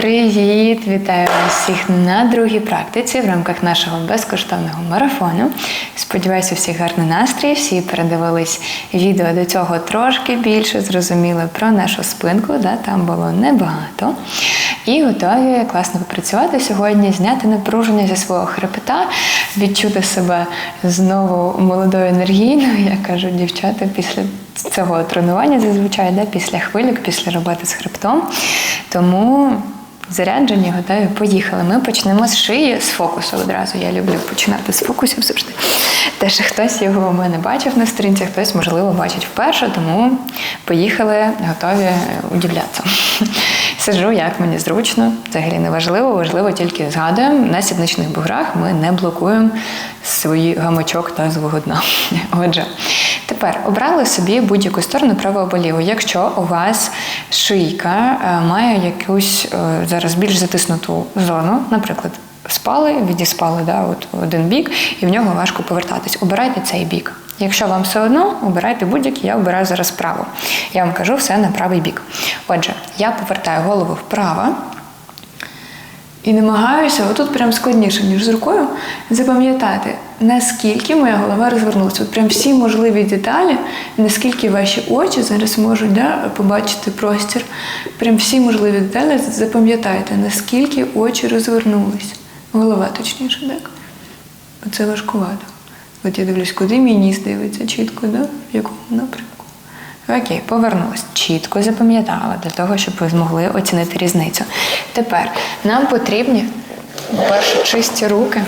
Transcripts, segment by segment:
Привіт! Вітаю всіх на другій практиці в рамках нашого безкоштовного марафону. Сподіваюся, всіх гарний настрій. Всі передивились відео до цього трошки більше, зрозуміли про нашу спинку, да, там було небагато. І готові класно попрацювати сьогодні, зняти напруження зі свого хребета, відчути себе знову молодою енергійною, як кажуть дівчата після цього тренування зазвичай, да, після хвилюк, після роботи з хребтом. Тому заряджені, готові, поїхали. Ми почнемо з шиї, з фокусу одразу. Я люблю починати з фокусів завжди. Те, що хтось його у мене бачив на сторінці, хтось, можливо, бачить вперше, тому поїхали, готові удивлятися. Сиджу, як мені зручно, взагалі не важливо, важливо тільки згадуємо, на сідничних буграх ми не блокуємо свої гамачок та дна. Отже, тепер обрали собі будь-яку сторону право або. Якщо у вас шийка е, має якусь е, зараз більш затиснуту зону, наприклад, спали, відіспали да, от один бік, і в нього важко повертатись. Обирайте цей бік. Якщо вам все одно, обирайте будь-який, я обираю зараз право. Я вам кажу все на правий бік. Отже, я повертаю голову вправо. І намагаюся, отут прям складніше, ніж з рукою, запам'ятати, наскільки моя голова розвернулася. От прям всі можливі деталі, наскільки ваші очі зараз можуть да, побачити простір. Прям всі можливі деталі запам'ятайте, наскільки очі розвернулись. Голова точніше, так? Оце важкувато. От я дивлюсь, куди мій ніс дивиться чітко, да? в якому напрямку. Окей, повернулась. Чітко запам'ятала для того, щоб ви змогли оцінити різницю. Тепер нам потрібні перше чисті руки.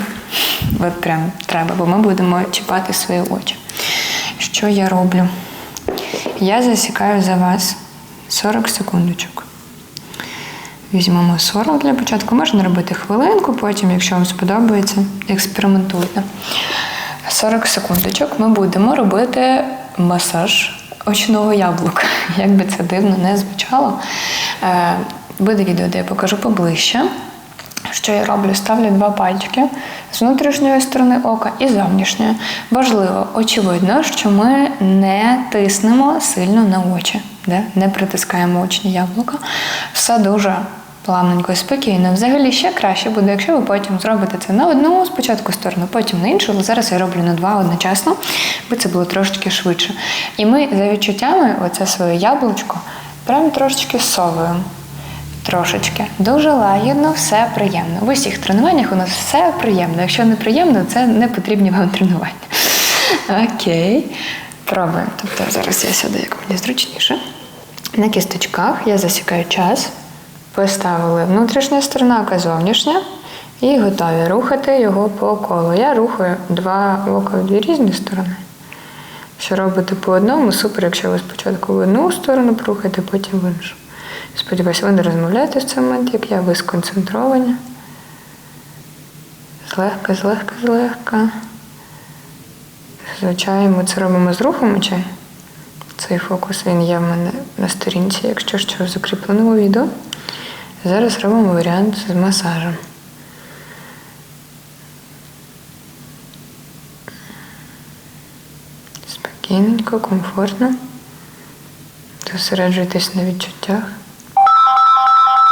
От прям треба, бо ми будемо чіпати свої очі. Що я роблю? Я засікаю за вас 40 секундочок. Візьмемо 40 для початку. Можна робити хвилинку, потім, якщо вам сподобається, експериментуйте. 40 секундочок ми будемо робити масаж очного яблука. Як би це дивно не звучало. Е, Буде відео, де я покажу поближче. Що я роблю? Ставлю два пальчики з внутрішньої сторони ока і зовнішньої. Важливо, очевидно, що ми не тиснемо сильно на очі, де? не притискаємо очні яблука. Все дуже плавненько і спокійно. Взагалі ще краще буде, якщо ви потім зробите це на одну спочатку сторону, потім на іншу. Але зараз я роблю на два одночасно, бо це було трошечки швидше. І ми за відчуттями, оце своє яблучко, прям трошечки совуємо. Трошечки. Дуже лагідно, все приємно. В усіх тренуваннях у нас все приємно. Якщо не приємно, це не потрібні вам тренування. Окей. Пробуємо. Тобто зараз я сяду, як мені зручніше. На кісточках я засікаю час. Поставили внутрішня сторона, ока зовнішня. І готові рухати його по колу. Я рухаю два ока в дві різні сторони. Що робите по одному, супер, якщо ви спочатку в одну сторону порухаєте, потім в іншу. Сподіваюся, ви не розмовляєте в цей момент, як я, ви сконцентровані. Злегка, злегка, злегка. Зазвичай ми це робимо з рухом очей. Цей фокус він є в мене на сторінці, якщо що в закріпленому відео. Зараз робимо варіант з масажем. Спокійненько, комфортно. Зосереджуйтесь на відчуттях.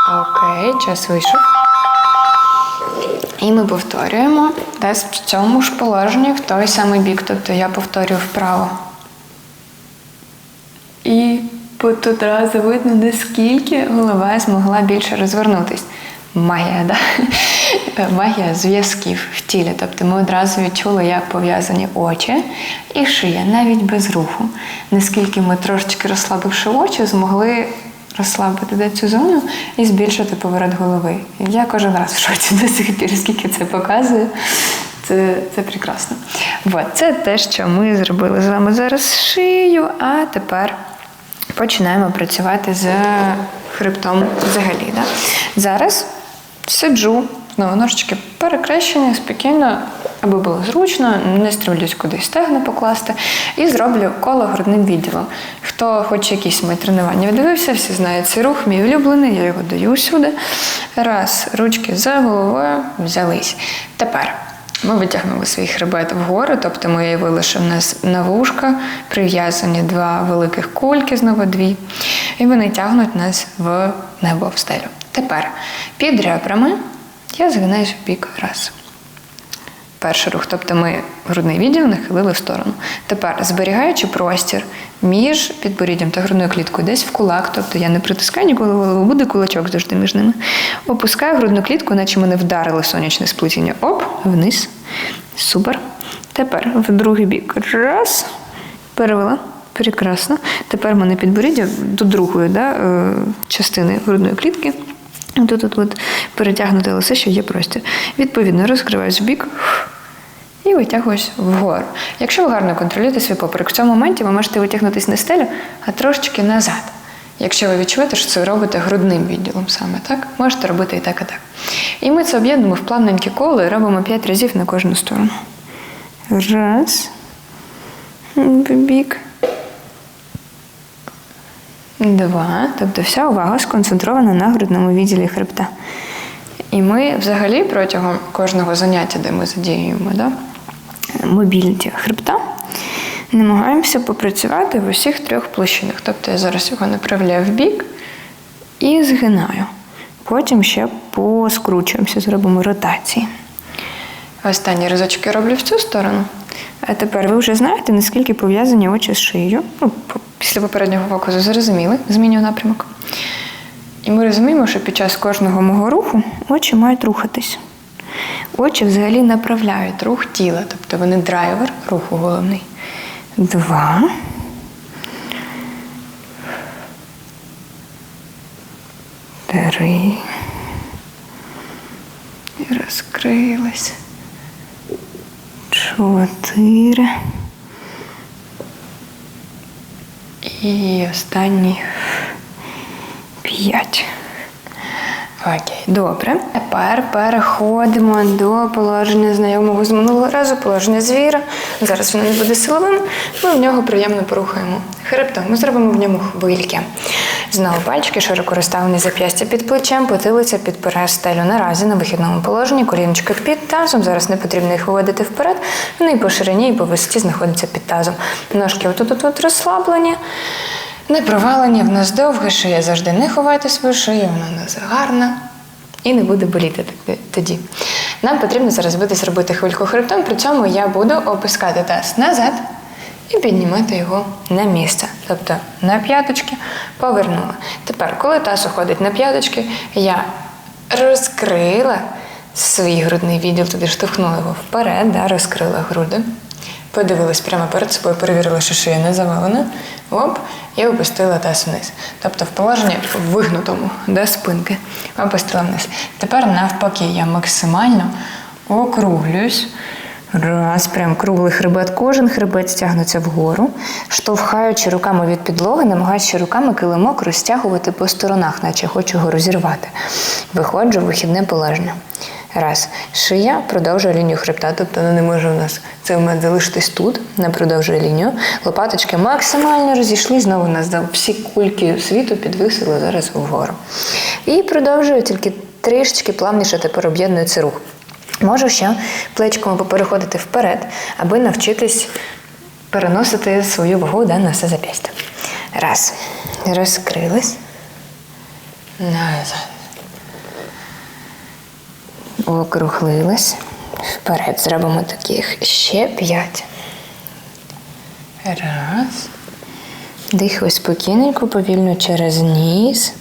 Окей, час вийшов. І ми повторюємо десь в цьому ж положенні в той самий бік. Тобто я повторюю вправо. І тут одразу видно, наскільки голова змогла більше розвернутись. Магія, да? Магія зв'язків в тілі. Тобто ми одразу відчули, як пов'язані очі і шия, навіть без руху. Наскільки ми трошечки розслабивши очі, змогли розслабити де цю зону і збільшити поворот голови. Я кожен раз в шоці до сих пір, скільки це показує. Це це прекрасно. От, це те, що ми зробили з вами зараз шию, а тепер починаємо працювати з хребтом взагалі. Да? Зараз сиджу, знову ножички перекрещені, спокійно, аби було зручно, не стрілюсь кудись стегна покласти. І зроблю коло грудним відділом. Хто хоче якісь мої тренування дивився, всі знають цей рух, мій улюблений, я його даю сюди. Раз, ручки за головою взялись. Тепер. Ми витягнули свій хребет вгору, тобто ми уявили, що нас на вушка прив'язані два великих кульки, знову дві, і вони тягнуть нас в небо в стелю. Тепер під ребрами я згинаюсь в бік раз. Перший рух, тобто ми грудний відділ нахилили в сторону. Тепер, зберігаючи простір між підборіддям та грудною кліткою, десь в кулак, тобто я не притискаю ніколи голову, буде кулачок завжди між ними. Опускаю грудну клітку, наче мене вдарили сонячне сплетіння. Оп, вниз. Супер. Тепер в другий бік. Раз. Перевела. Прекрасно. Тепер мене підборіддя до другої да, е, частини грудної клітки. Тут от, от перетягнути лисе, що є простір. Відповідно, розкриваюсь в бік і витягуюсь вгору. Якщо ви гарно контролюєте свій поперек, в цьому моменті ви можете витягнутися не стелю, а трошечки назад. Якщо ви відчуєте, що це робите грудним відділом саме, так? Можете робити і так, і так. І ми це об'єднуємо в плавненькі коло і робимо 5 разів на кожну сторону. Раз. Бік. Два. Тобто вся увага сконцентрована на грудному відділі хребта. І ми взагалі протягом кожного заняття, де ми задіюємо да, мобільність хребта, намагаємося попрацювати в усіх трьох площинах. Тобто я зараз його направляю в бік і згинаю. Потім ще поскручуємося, зробимо ротації. Останні разочки роблю в цю сторону. А тепер ви вже знаєте, наскільки пов'язані очі з шиєю. Ну, після попереднього фокусу зрозуміли, змінюю напрямок. І ми розуміємо, що під час кожного мого руху очі мають рухатись. Очі взагалі направляють рух тіла, тобто вони драйвер руху головний. Два. Три. І розкрилась. Чотири. І останні п'ять. Окей, добре. Тепер переходимо до положення знайомого з минулого разу, положення звіра. Зараз воно не буде силовим. Ми в нього приємно порухаємо хребтом. Ми зробимо в ньому хвильки. Знову пальчики широко розставлені зап'ястя під плечем, потилиця підпирає стелю. Наразі на вихідному положенні, коліночка під тазом. Зараз не потрібно їх виводити вперед. Вони і по ширині, і по висоті знаходяться під тазом. Ножки отут тут розслаблені. Не провалення, в нас довга шия. Завжди не ховайте свою шию, вона нас гарна і не буде боліти тоді. Нам потрібно зараз буде зробити хвильку хребтом, при цьому я буду опускати таз назад і піднімати його на місце. Тобто на п'яточки повернула. Тепер, коли таз уходить на п'яточки, я розкрила свій грудний відділ, туди штовхнула його вперед, да, розкрила груди. Подивилась прямо перед собою, перевірила, що шия не завалена. Оп, і опустила таз вниз. Тобто в положенні вигнутому да, спинки. Опустила вниз. Тепер навпаки, я максимально округлююсь. Раз, прям круглий хребет, кожен хребет стягнуться вгору, штовхаючи руками від підлоги, намагаючи руками килимок розтягувати по сторонах, наче хочу його розірвати. Виходжу вихідне положення. Раз. Шия продовжує лінію хребта, тобто вона не може у нас цей момент залишитись тут, не продовжує лінію. Лопаточки максимально розійшли, знову нас всі кульки світу підвисили зараз вгору. І продовжую тільки трішечки плавніше тепер об'єдную цей рух. Можу ще плечками попереходити вперед, аби навчитись переносити свою вагу да, на все зап'ястя. Раз. Розкрились. Назад. Округлились. Вперед зробимо таких ще п'ять. Раз. Дихаю спокійненько, повільно через ніс.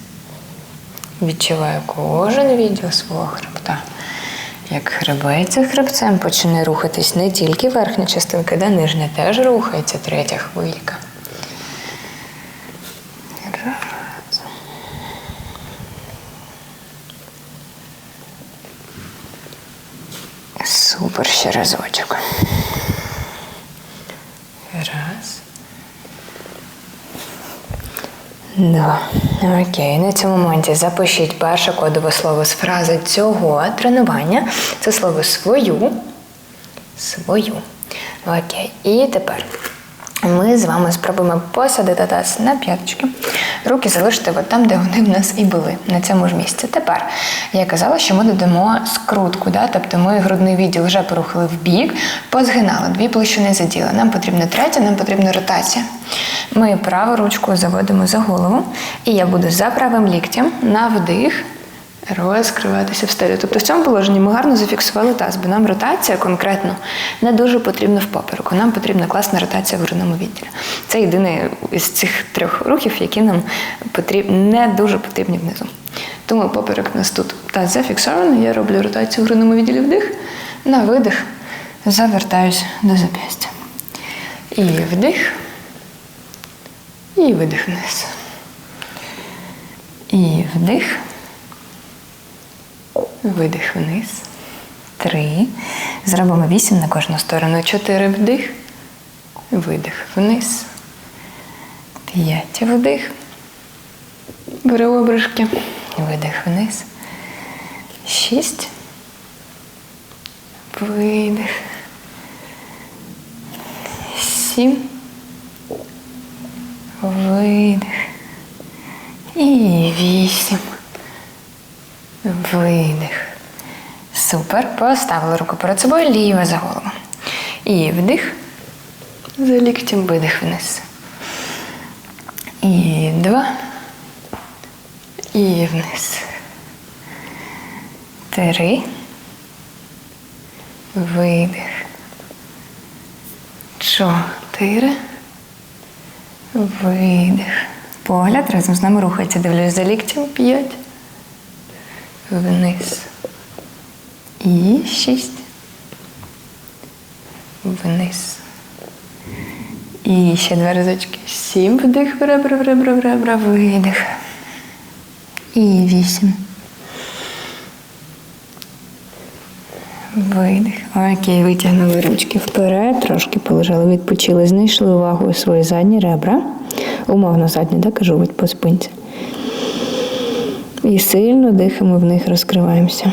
Відчуваю кожен відділ свого хребта. Як хребеться хребцем почне рухатись не тільки верхня частинка, де нижня теж рухається третя хвилька. Супер ще разочок. Раз. Два. Окей, на цьому моменті запишіть перше кодове слово з фрази цього тренування. Це слово свою. Свою. Окей. І тепер ми з вами спробуємо посадити таз на п'яточки. Руки залишити от там, де вони в нас і були, на цьому ж місці. Тепер я казала, що ми додамо скрутку, да? тобто ми грудний відділ вже порухали в бік, позгинали, дві площини заділи. Нам потрібна третя, нам потрібна ротація. Ми праву ручку заводимо за голову, і я буду за правим ліктем на вдих розкриватися в стелю. Тобто в цьому положенні ми гарно зафіксували таз, бо нам ротація конкретно не дуже потрібна в попереку. Нам потрібна класна ротація в грудному відділі. Це єдиний із цих трьох рухів, які нам потріб... не дуже потрібні внизу. Тому поперек у нас тут таз зафіксований. Я роблю ротацію в грудному відділі вдих, на видих завертаюсь до зап'ястя. І вдих, і видих вниз. І вдих. Видих вниз. Три. Зробимо вісім на кожну сторону. Чотири вдих. Видих вниз. П'ять вдих. Бери обришки. Видих вниз. Шість. Видих. Сім. Видих. І вісім. Видих. Супер. Поставили руку перед собою, ліва за голову. І вдих. За ліктем видих вниз. І два. І вниз. Три. Видих. Чотири. Видих. Погляд разом з нами рухається. Дивлюсь за ліктем. П'ять. Вниз. І шість. Вниз. І ще два разочки. Сім. Вдих. Бра, бра, бра, бра, бра, бра. Видих. І вісім. Видих. Окей, витягнули ручки вперед, трошки полежали, відпочили, знайшли увагу свої задні ребра. Умовно задні, так кажу, по спинці. І сильно дихаємо в них, розкриваємося.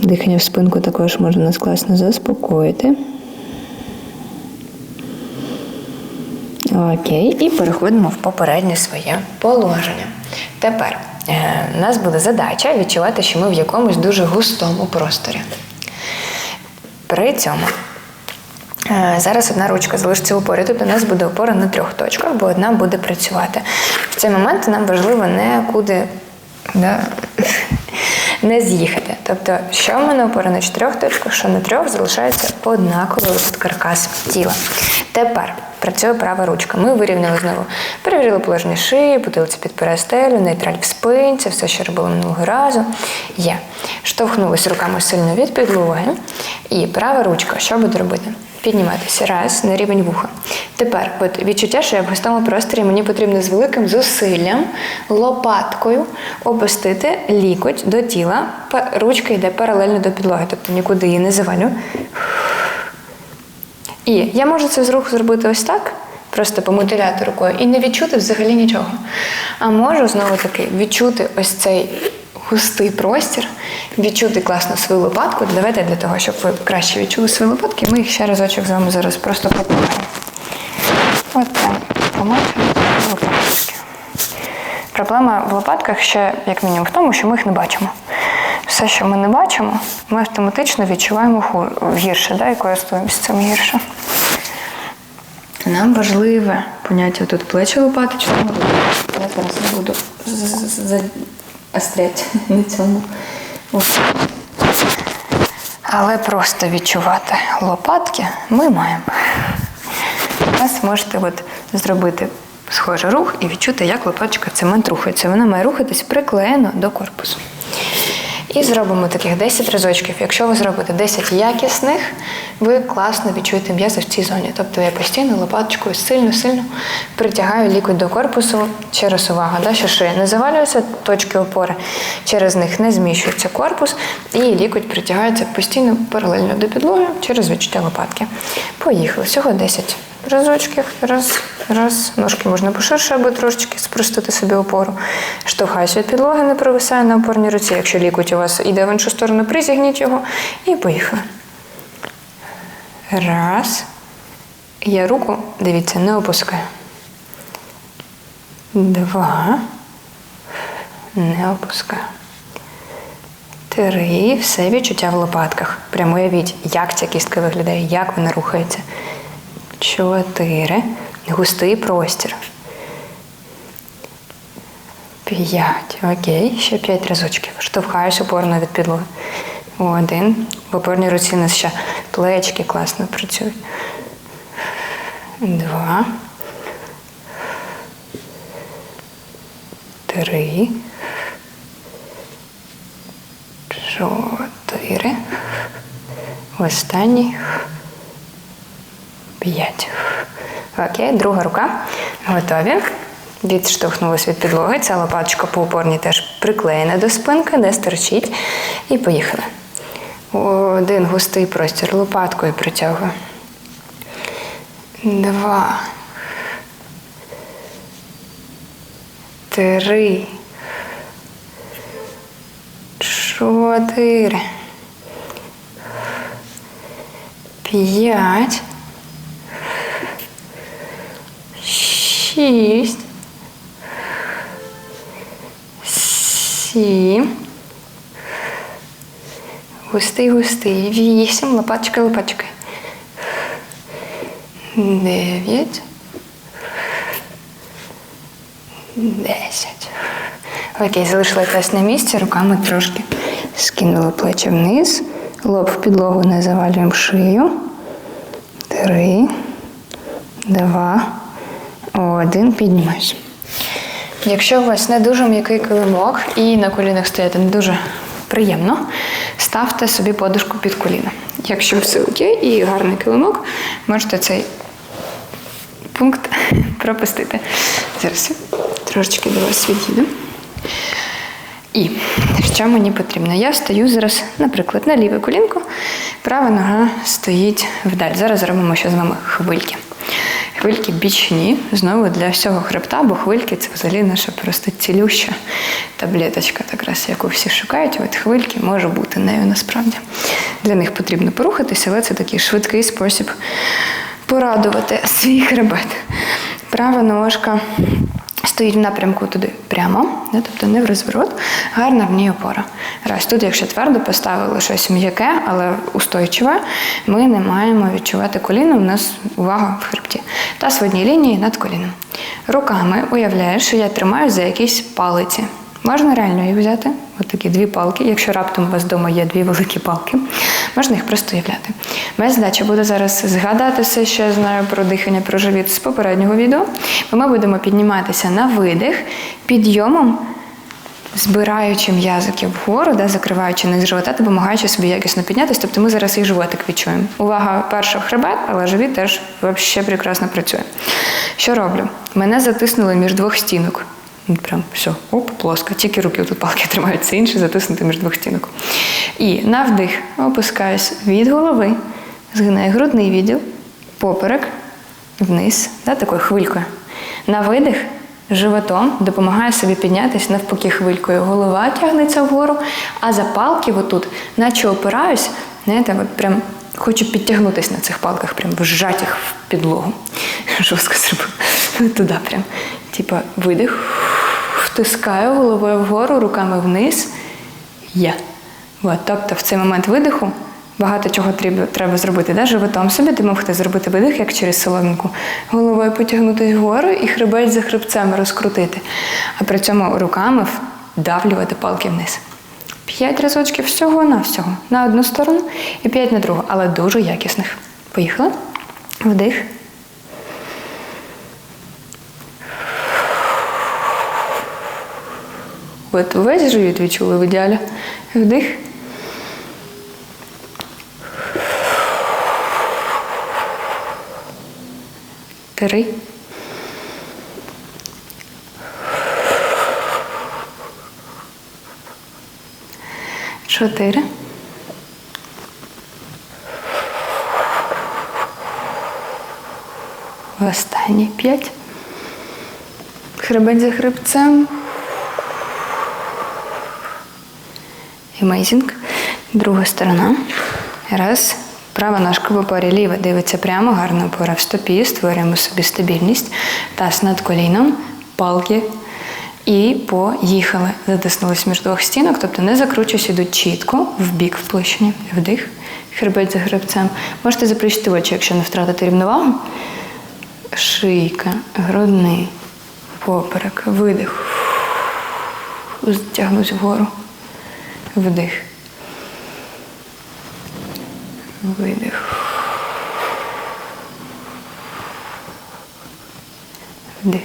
Дихання в спинку також може нас класно заспокоїти. Окей, і переходимо в попереднє своє положення. Тепер е, у нас буде задача відчувати, що ми в якомусь дуже густому просторі. При цьому е, зараз одна ручка залишиться опорі, тобто у нас буде опора на трьох точках, бо одна буде працювати. В цей момент нам важливо не куди да, не з'їхати. Тобто, що в мене опора на чотирьох точках, що на трьох залишається однаковий тут каркас тіла. Тепер працює права ручка. Ми вирівняли знову. Перевірили положення шиї, потилиця підпирає стелю, нейтраль в спинці, все, що робили минулого разу. Є. Штовхнулись руками сильно від підлоги. І права ручка, що буде робити? Підніматися раз на рівень вуха. Тепер от відчуття, що я в густому просторі мені потрібно з великим зусиллям лопаткою опустити лікоть до тіла. Ручка йде паралельно до підлоги, тобто нікуди її не завалю. І я можу це з руху зробити ось так, просто помутиляти рукою, і не відчути взагалі нічого. А можу знову таки відчути ось цей густий простір, відчути класно свою лопатку. Давайте для того, щоб ви краще відчули свої лопатки, ми їх ще разочок з вами зараз просто попадаємо. От прям помочимо. Проблема в лопатках ще, як мінімум, в тому, що ми їх не бачимо. Все, що ми не бачимо, ми автоматично відчуваємо гірше, да, і користуємося цим гірше. Нам важливе поняття тут плечі лопаточного. Я зараз не буду заостряти на цьому. Ось. Але просто відчувати лопатки ми маємо. Вас можете от зробити схожий рух і відчути, як лопаточка цемент рухається. Вона має рухатись приклеєно до корпусу. І зробимо таких 10 разочків. Якщо ви зробите 10 якісних, ви класно відчуєте м'язи в цій зоні. Тобто я постійно лопаточкою сильно-сильно притягаю лікоть до корпусу через увагу, да, що шия не завалюється, точки опори, через них не зміщується корпус, і лікоть притягається постійно паралельно до підлоги через відчуття лопатки. Поїхали. Всього 10 разочків. Раз, раз. Ножки можна поширше, аби трошечки спростити собі опору. Штовхаюсь від підлоги, не провисаю на опорній руці. Якщо лікоть у вас іде в іншу сторону, призігніть його і поїхали. Раз. Я руку, дивіться, не опускаю. Два. Не опускаю. Три. Все відчуття в лопатках. Прямо уявіть, як ця кістка виглядає, як вона рухається. Чотири. Густий простір. П'ять. Окей. Ще п'ять разочків. Штовхаюсь опорно від підлоги. Один. В опорній руці у нас ще плечки класно працюють. Два. Три. Чотири. Останній. П'ять. Окей, друга рука. Готові. Відштовхнулись від підлоги. Ця лопаточка по опорній теж приклеєна до спинки, не стерчить. І поїхали. Один густий простір лопаткою притягую. Два. Три. Чотири. П'ять. Шість. Сім. Густий, густий. Вісім. Лопаточка, лопаточка. Дев'ять. Десять. Окей, залишила якраз на місці, руками трошки скинули плечі вниз, лоб в підлогу не завалюємо шию. Три, два, один. Піднімаюсь. Якщо у вас не дуже м'який килимок і на колінах стояти не дуже приємно, ставте собі подушку під коліна. Якщо все окей і гарний килимок, можете цей пункт пропустити. Зараз трошечки до вас відійду. І що мені потрібно? Я стою зараз, наприклад, на ліве колінко, права нога стоїть вдаль. Зараз зробимо ще з вами хвильки. Хвильки бічні, знову для всього хребта, бо хвильки це взагалі наша просто цілюща таблеточка, так раз, яку всі шукають. От хвильки може бути нею насправді. Для них потрібно порухатися, але це такий швидкий спосіб порадувати свій хребет. Права ножка стоїть в напрямку туди прямо, да, тобто не в розворот, гарна в ній опора. Раз тут, якщо твердо поставили щось м'яке, але устойчиве, ми не маємо відчувати коліно, у нас увага в хребті. Таз в одній лінії над коліном. Руками уявляєш, що я тримаю за якісь палиці. Можна реально їх взяти, от такі дві палки. Якщо раптом у вас вдома є дві великі палки, можна їх просто уявляти. Моя задача буде зараз згадати все, що я знаю про дихання, про живіт з попереднього відео. Бо ми будемо підніматися на видих підйомом, збираючи м'язики вгору, да, закриваючи низ живота, допомагаючи собі якісно піднятися. Тобто ми зараз і животик відчуємо. Увага, перша хребет, але живіт теж взагалі прекрасно працює. Що роблю? Мене затиснули між двох стінок. Ну, Прям все, оп, плоско. Тільки руки тут палки тримаються, інші затиснути між двох стінок. І на вдих опускаюсь від голови, згинаю грудний відділ, поперек, вниз, да, такою хвилькою. На видих животом допомагаю собі піднятися навпаки хвилькою. Голова тягнеться вгору, а за палки отут, наче опираюсь, знаєте, от прям хочу підтягнутися на цих палках, прям вжати їх в підлогу. Жорстко зробив. Туди прям. Типа видих, втискаю головою вгору, руками вниз. Я. От, тобто в цей момент видиху багато чого треба, зробити. Да? Животом собі допомогти зробити видих, як через соломинку. Головою потягнутися вгору і хребець за хребцем розкрутити. А при цьому руками вдавлювати палки вниз. П'ять разочків всього на всього. На одну сторону і п'ять на другу, але дуже якісних. Поїхали. Вдих. От весь живіт відчули в ідеалі. Вдих. Три. Чотири. Останні п'ять. Хребець за хребцем. Amazing. Друга сторона. Раз. Права ножка в опорі, ліва дивиться прямо, гарна опора в стопі, створюємо собі стабільність. Таз над коліном, палки. І поїхали. Затиснулись між двох стінок, тобто не закручуюсь, ідуть чітко, в бік в площині. Вдих, хребець за хребцем. Можете заплющити очі, якщо не втратити рівновагу. Шийка, грудний, поперек, видих. Тягнусь вгору. Вдих. Видих. Вдих.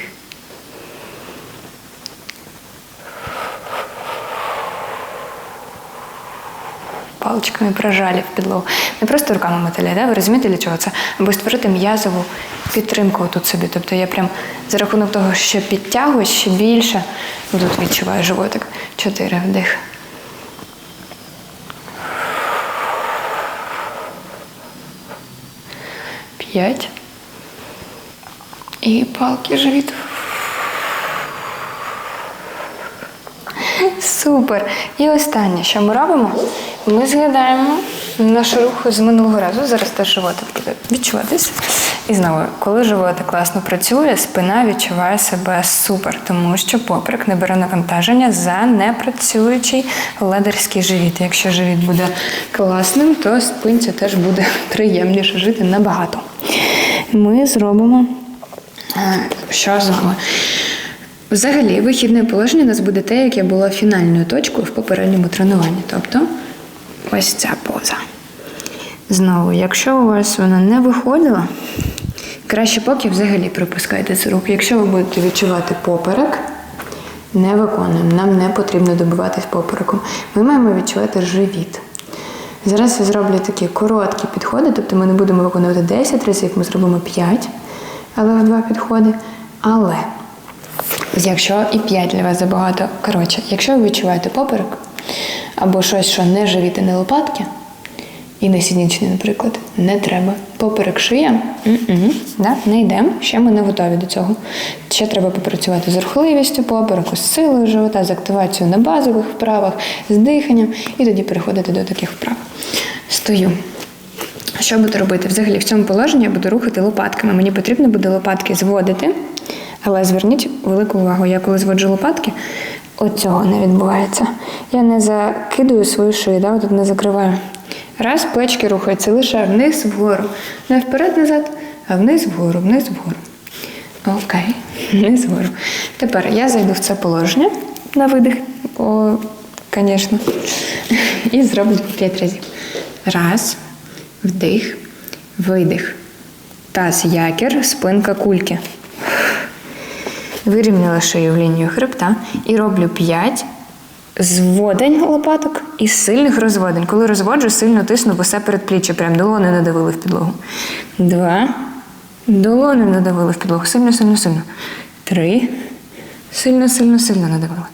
Паличками прожалі в підлогу. Не просто руками мотиля, да? ви розумієте, для чого це? Аби створити м'язову підтримку тут собі. Тобто я прям за рахунок того, що підтягуюсь ще більше, тут відчуваю животик. Чотири вдих. П'ять. І палки живіт. Супер. І останнє, що ми робимо, ми згадаємо наш рух з минулого разу. Зараз теж животик буде відчуватись. І знову, коли животик класно працює, спина відчуває себе супер, тому що поперек не бере навантаження за непрацюючий ледерський живіт. Якщо живіт буде класним, то спинці теж буде приємніше жити набагато. Ми зробимо е, що з вами? Взагалі, вихідне положення у нас буде те, яке було фінальною точкою в попередньому тренуванні. Тобто ось ця поза. Знову, якщо у вас вона не виходила, краще поки взагалі припускайте цю руку. Якщо ви будете відчувати поперек, не виконуємо. Нам не потрібно добиватись попереком. Ми маємо відчувати живіт. Зараз я зроблю такі короткі підходи, тобто ми не будемо виконувати 10 разів, ми зробимо 5, але в два підходи. Але якщо і 5 для вас забагато, коротше, якщо ви відчуваєте поперек або щось, що не живіти, не лопатки, і не сіднічний, наприклад, не треба. Поперек шия, да, не йдемо, ще ми не готові до цього. Ще треба попрацювати з рухливістю попереку, з силою живота, з активацією на базових вправах, з диханням, і тоді переходити до таких вправ. Стою. Що буду робити? Взагалі в цьому положенні я буду рухати лопатками. Мені потрібно буде лопатки зводити, але зверніть велику увагу, я коли зводжу лопатки, от цього не відбувається. Я не закидую свою шию, да, тут не закриваю. Раз, плечки рухаються лише вниз вгору. Не вперед-назад, а вниз вгору, вниз вгору. Окей, вниз вгору. Тепер я зайду в це положення на видих, звісно, і зроблю 5 разів. Раз, вдих, видих. Таз якір, спинка кульки. Вирівняла шию в лінію хребта і роблю 5 зводень лопаток і сильних розводень. Коли розводжу, сильно тисну в усе передпліччя, прям долони надавили в підлогу. Два. Долони надавили в підлогу. Сильно, сильно, сильно. Три. Сильно, сильно, сильно надавили.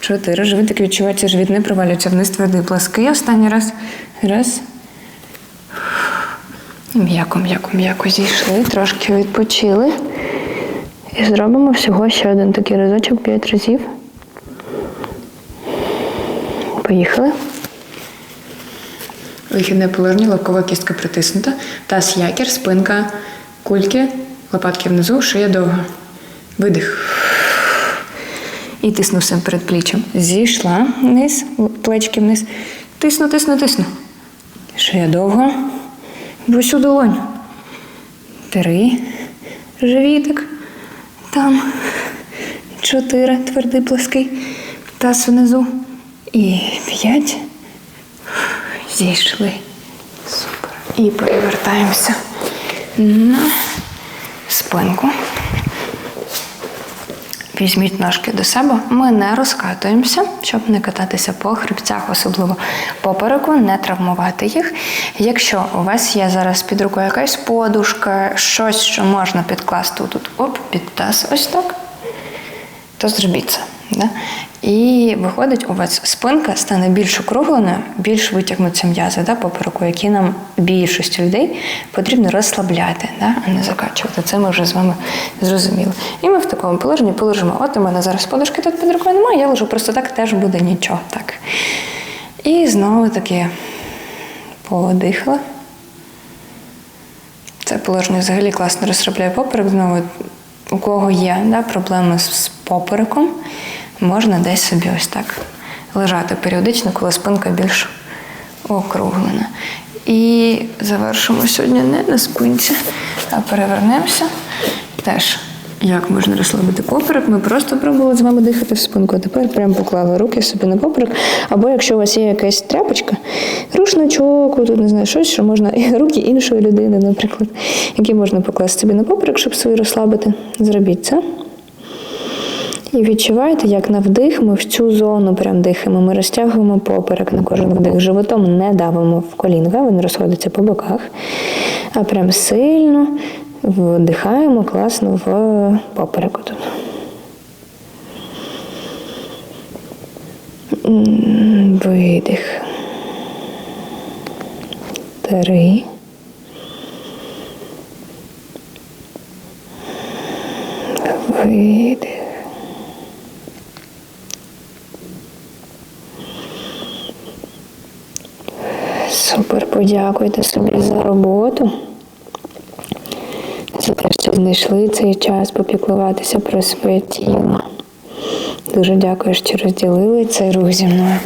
Чотири. Живітик відчувається, живіт не провалюється вниз твердий плаский. Останній раз. Раз. М'яко, м'яко, м'яко зійшли, трошки відпочили. І зробимо всього ще один такий разочок п'ять разів. Поїхали. Вихідне положення, лобкова кістка притиснута. Таз якір, спинка, кульки, лопатки внизу, шия довга. Видих. І тисну всім перед пліччям. Зійшла вниз, плечки вниз. Тисну, тисну, тисну. Шия довга. В усю долоню. Три. Живітик. Там. Чотири. Твердий плоский. Таз внизу. І п'ять. Зійшли. Супер. І перевертаємося на спинку. Візьміть ножки до себе. Ми не розкатуємося, щоб не кататися по хребцях, особливо попереку, не травмувати їх. Якщо у вас є зараз під рукою якась подушка, щось, що можна підкласти тут, оп, під таз, ось так, то зробіть це. Да? І виходить, у вас спинка стане більш округленою, більш витягнуться м'язи да, попереку, які нам більшості людей потрібно розслабляти, да, а не закачувати. Це ми вже з вами зрозуміли. І ми в такому положенні положимо. От у мене зараз подушки тут під рукою немає, я лежу просто так, теж буде нічого. Так. І знову таки подихала. Це положення взагалі класно розслабляє поперек. Знову, у кого є да, проблеми з, попереком, можна десь собі ось так лежати періодично, коли спинка більш округлена. І завершимо сьогодні не на спинці, а перевернемося теж Як можна розслабити поперек? Ми просто пробували з вами дихати в спинку, а тепер прямо поклали руки собі на поперек. Або якщо у вас є якась тряпочка, рушничок, тут не знаю, щось, що можна руки іншої людини, наприклад, які можна покласти собі на поперек, щоб свої розслабити. Зробіть це. І відчуваєте, як на вдих ми в цю зону прям дихаємо. Ми розтягуємо поперек на кожен вдих. Животом не давимо в колінка, він розходиться по боках. А прям сильно вдихаємо класно в попереку тут. Видих. Три. Видих. Супер, подякуйте собі за роботу. За те, що знайшли цей час попіклуватися про своє тіло. Дуже дякую, що розділили цей рух зі мною.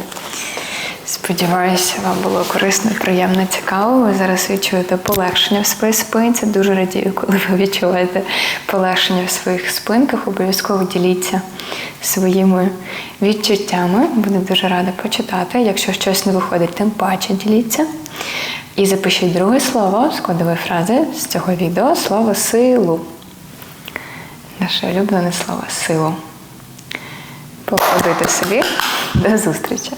Сподіваюся, вам було корисно, приємно, цікаво. Ви зараз відчуєте полегшення в своїй спинці. Дуже радію, коли ви відчуваєте полегшення в своїх спинках. Обов'язково діліться своїми відчуттями. Буду дуже рада почитати. Якщо щось не виходить, тим паче діліться. І запишіть друге слово з кодової фрази з цього відео слово силу. Наше улюблене слово силу. Походуйте собі. До зустрічі!